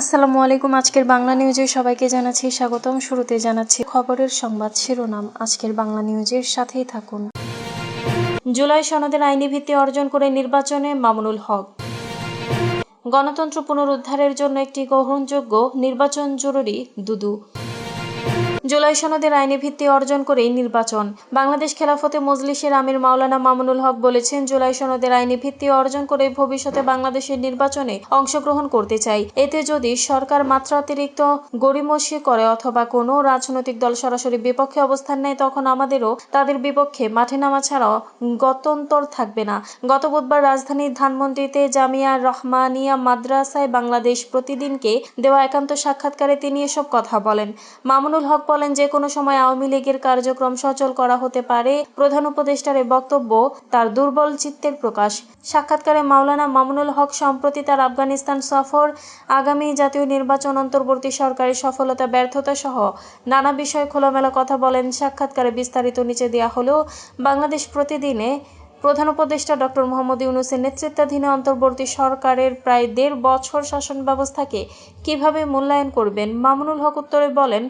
আসসালামু আলাইকুম, আজকের বাংলা নিউজে সবাইকে জানাচ্ছি স্বাগতম। শুরুতে জানাচ্ছি খবরের সংবাদ শিরোনাম। আজকের বাংলা নিউজের সাথেই থাকুন। জুলাই সনদের আইনি ভিত্তি অর্জন করে নির্বাচনে মামুনুল হক। গণতন্ত্র পুনরুদ্ধারের জন্য একটি গ্রহণযোগ্য নির্বাচন জরুরি, দুদু। জুলাই সনদের আইনি ভিত্তি অর্জন করেই নির্বাচন। বাংলাদেশ খেলাফতে মজলিসের আমির মাওলানা মামুনুল হক বলেছেন, জুলাই সনদের আইনি ভিত্তি অর্জন করে ভবিষ্যতে বাংলাদেশের নির্বাচনে অংশগ্রহণ করতে চাই। এতে যদি সরকার মাত্রাতিরিক্ত গড়িমসি করে অথবা কোনো রাজনৈতিক দল সরাসরি বিপক্ষে অবস্থান নেয়, তখন আমাদেরও তাদের বিপক্ষে মাঠে নামা ছাড়াও গত্যন্তর থাকবে না। গত বুধবার রাজধানীর ধানমন্ডিতে জামিয়া রহমানিয়া মাদ্রাসায় বাংলাদেশ প্রতিদিনকে দেওয়া একান্ত সাক্ষাৎকারে তিনি এসব কথা বলেন। মামুনুল হক বলেন যে কোনো সময় আওয়ামী লীগের কার্যক্রম সচল করা হতে পারে। প্রধান উপদেষ্টার এই বক্তব্য তার দুর্বল চিত্তের প্রকাশ। সাক্ষাৎকারে মাওলানা মামুনুল হক সম্প্রতি তার আফগানিস্তান সফর, আগামী জাতীয় নির্বাচন অন্তর্বর্তী সরকারের সফলতা, ব্যর্থতা সহ নানা বিষয়ে খোলামেলা কথা বলেন। সাক্ষাৎকারে বিস্তারিত নিচে দেওয়া হলেও বাংলাদেশ প্রতিদিনে প্রধান উপদেষ্টা ডক্টর মোহাম্মদ ইউনুসের নেতৃত্বাধীনে অন্তর্বর্তী সরকারের প্রায় দেড় বছর শাসন ব্যবস্থাকে কীভাবে মূল্যায়ন করবেন? মামুনুল হক উত্তরে বলেন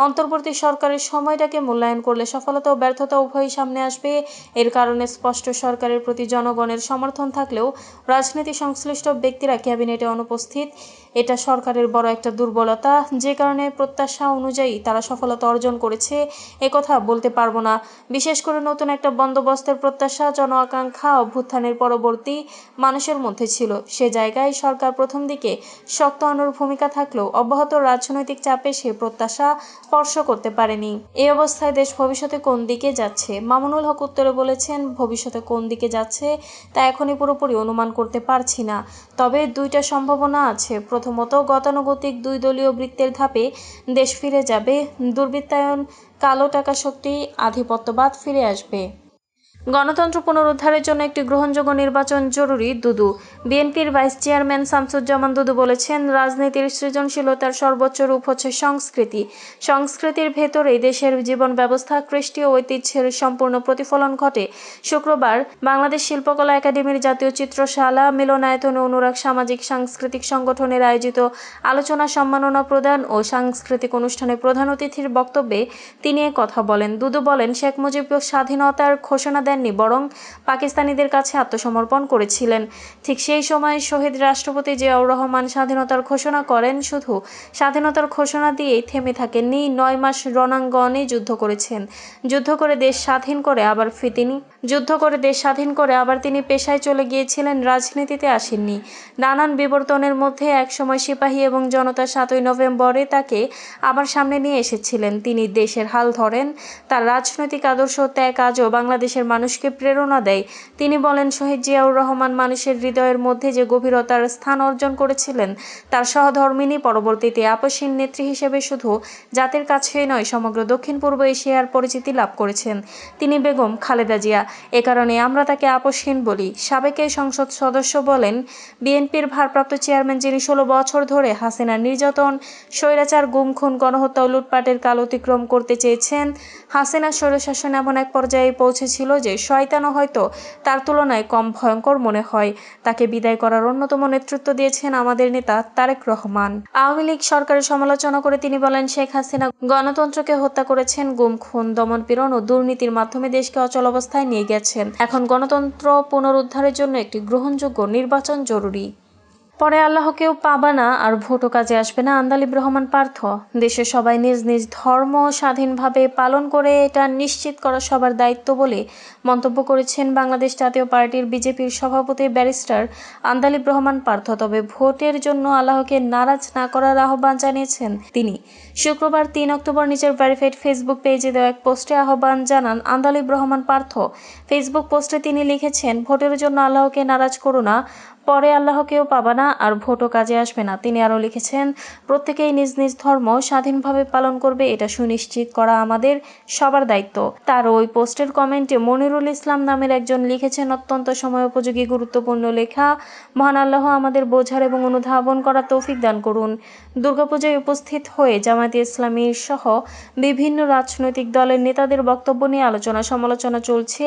অন্তর্বর্তী সরকারের সময়টাকে মূল্যায়ন করলে সফলতা ও ব্যর্থতা উভয়ই সামনে আসবে। এর কারণে স্পষ্ট সরকারের প্রতি জনগণের সমর্থন থাকলেও রাজনীতি সংশ্লিষ্ট ব্যক্তিরা ক্যাবিনেটে অনুপস্থিত। এটা সরকারের বড় একটা দুর্বলতা। যে কারণে প্রত্যাশা অনুযায়ী তারা সফলতা অর্জন করেছে একথা বলতে পারব না। বিশেষ করে নতুন একটা বন্দোবস্তের প্রত্যাশা, জন আকাঙ্ক্ষা অভ্যুত্থানের পরবর্তী মানুষের মধ্যে ছিল। সে জায়গায় সরকার প্রথম দিকে শক্ত আনুর ভূমিকা থাকলেও অব্যাহত রাজনৈতিক চাপে সে প্রত্যাশা স্পর্শ করতে পারেনি। এই অবস্থায় দেশ ভবিষ্যতে কোন দিকে যাচ্ছে? মামুনুল হক উত্তরে বলেছেন, ভবিষ্যতে কোন দিকে যাচ্ছে তা এখনই পুরোপুরি অনুমান করতে পারছি না। তবে দুইটা সম্ভাবনা আছে। প্রথমত, গতানুগতিক দুই দলীয় বৃত্তের ধাপে দেশ ফিরে যাবে। দুর্বৃত্তায়ন, কালো টাকা শক্তি, আধিপত্যবাদ ফিরে আসবে। গণতন্ত্র পুনরুদ্ধারের জন্য একটি গ্রহণযোগ্য নির্বাচন জরুরি, দুদু। বিএনপির ভাইস চেয়ারম্যান শামসুজ্জামান দুদু বলেছেন, রাজনীতির সৃজনশীলতার সর্বোচ্চ রূপ হচ্ছে সংস্কৃতি। সংস্কৃতির ভেতরেই দেশের জীবন ব্যবস্থা ও ঐতিহ্যের সম্পূর্ণ প্রতিফলন ঘটে। শুক্রবার বাংলাদেশ শিল্পকলা একাডেমির জাতীয় চিত্রশালা, মিলনায়তন অনুরাগ সামাজিক সাংস্কৃতিক সংগঠনের আয়োজিত আলোচনা সম্মাননা প্রদান ও সাংস্কৃতিক অনুষ্ঠানে প্রধান অতিথির বক্তব্যে তিনি কথা বলেন। দুদু বলেন, শেখ মুজিব স্বাধীনতার ঘোষণা দেননি, বরং পাকিস্তানিদের কাছে আত্মসমর্পণ করেছিলেন। ঠিক সেই সময় শহীদ রাষ্ট্রপতি জিয়াউর রহমান স্বাধীনতার ঘোষণা করেন, শুধু স্বাধীনতার ঘোষণা দিয়েই থেমে থাকেননি, নয় মাস রণাঙ্গনে যুদ্ধ করেছেন। যুদ্ধ করে দেশ স্বাধীন করে আবার তিনি, যুদ্ধ করে দেশ স্বাধীন করে আবার তিনি পেশায় চলে গিয়েছিলেন, রাজনীতিতে আসেননি। নানান বিবর্তনের মধ্যে একসময় সিপাহী এবং জনতা সাতই নভেম্বরে তাকে আবার সামনে নিয়ে এসেছিলেন। তিনি দেশের হাল ধরেন, তার রাজনৈতিক আদর্শ ত্যাগ আজও বাংলাদেশের মানুষকে প্রেরণা দেয়। তিনি বলেন, শহীদ জিয়াউর রহমান মানুষের হৃদয়ের মধ্যে যে গভীরতার স্থান অর্জন করেছিলেন, তার সহধর্মিনী পরবর্তীতে আপসীন নেত্রী হিসেবে শুধু জাতির কাছেই নয়, সমগ্র দক্ষিণ পূর্ব এশিয়ার পরিচিতি লাভ করেছেন। তিনি বেগম খালেদা জিয়া। এ কারণে আমরা তাকে আপসহীন বলি। সাবেক এই সংসদ সদস্য বলেন, বিএনপির ভারপ্রাপ্ত চেয়ারম্যান যিনি ষোলো বছর ধরে হাসিনার নির্যাতন, স্বৈরাচার গুম খুন গণহত্যা ও লুটপাটের কাল অতিক্রম করতে চেয়েছেন, হাসিনা স্বৈরশাসন এমন এক পর্যায়ে পৌঁছেছিল যে শয়তানও হয়তো তার তুলনায় কম ভয়ঙ্কর মনে হয়। তাকে বিদায় করার অন্যতম নেতৃত্ব দিয়েছেন আমাদের নেতা তারেক রহমান। আওয়ামী লীগ সরকারের সমালোচনা করে তিনি বলেন, শেখ হাসিনা গণতন্ত্রকে হত্যা করেছেন, গুম, খুন, দমন, পীড়ন ও দুর্নীতির মাধ্যমে দেশকে অচল অবস্থায় নিয়ে গেছেন। এখন গণতন্ত্র পুনরুদ্ধারের জন্য একটি গ্রহণযোগ্য নির্বাচন জরুরি। পরে আল্লাহকেও পাবা না আর ভোটও কাজে আসবে না আন্দালিব রহমান পার্থ। দেশের সবাই নিজ নিজ ধর্ম স্বাধীনভাবে পালন করে এটা নিশ্চিত করা সবার দায়িত্ব বলে মন্তব্য করেছেন বাংলাদেশ জাতীয় পার্টির বিজেপির সভাপতি ব্যারিস্টার আন্দালিব রহমান পার্থ। তবে ভোটের জন্য আল্লাহকে নারাজ না করার আহ্বান জানিয়েছেন তিনি। শুক্রবার তিন অক্টোবর নিজের ভেরিফাইড ফেসবুক পেজে দেওয়া এক পোস্টে আহ্বান জানান আন্দালিব রহমান পার্থ। ফেসবুক পোস্টে তিনি লিখেছেন, ভোটের জন্য আল্লাহকে নারাজ করো না পরে আল্লাহকেও পাবা না আর ভোটও কাজে আসবে না। তিনি আরও লিখেছেন, প্রত্যেকেই নিজ নিজ ধর্ম স্বাধীনভাবে পালন করবে, এটা সুনিশ্চিত করা আমাদের সবার দায়িত্ব। তার ওই পোস্টের কমেন্টে মনিরুল ইসলাম নামের একজন লিখেছেন, অত্যন্ত সময় উপযোগী, গুরুত্বপূর্ণ লেখা। মহান আল্লাহ আমাদের বোঝার এবং অনুধাবন করা তৌফিক দান করুন। দুর্গাপূজায় উপস্থিত হয়ে জামায়াতে ইসলামীর সহ বিভিন্ন রাজনৈতিক দলের নেতাদের বক্তব্য নিয়ে আলোচনা সমালোচনা চলছে।